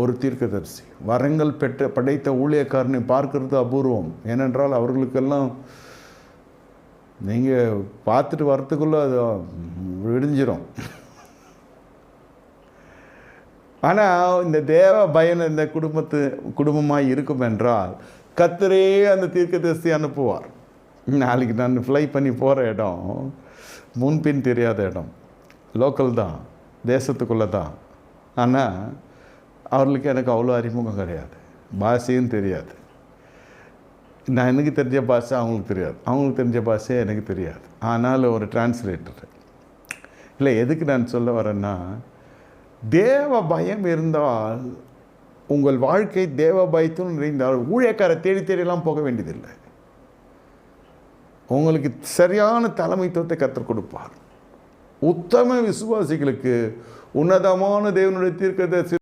ஒரு தீர்க்கதரிசி. வரங்கள் பெற்ற படைத்த ஊழியக்காரனை பார்க்கறது அபூர்வம். ஏனென்றால் அவர்களுக்கெல்லாம் நீங்கள் பார்த்துட்டு வரத்துக்குள்ளே அது விடிஞ்சிடும் ஆனால் இந்த தேவ பயன் இந்த குடும்பத்து குடும்பமாக இருக்கும் என்றால் கத்தரே அந்த தீர்க்கதரிசி அனுப்புவார். நாளைக்கு நான் ஃப்ளை பண்ணி போகிற இடம் முன்பின் தெரியாத இடம். லோக்கல் தான் தேசத்துக்குள்ளே தான். ஆனால் அவர்களுக்கு எனக்கு அவ்வளோ அறிமுகம் கிடையாது. பாஷையும் தெரியாது. நான் எனக்கு தெரிஞ்ச பாஷை அவங்களுக்கு தெரியாது. அவங்களுக்கு தெரிஞ்ச பாஷை எனக்கு தெரியாது. ஆனால் ஒரு டிரான்ஸ்லேட்டர் இல்லை எதுக்கு நான் சொல்ல வரேன்னா தேவ பயம் இருந்தால் உங்கள் வாழ்க்கை தேவ பயத்தும் நிறைந்தால் ஊழியக்காரை தேடி தேடியெல்லாம் போக வேண்டியதில்லை. உங்களுக்கு சரியான தலைமைத்துவத்தை கற்றுக் கொடுப்பார். உத்தம விசுவாசிகளுக்கு உன்னதமான தேவனுடைய தீர்க்கதரிசி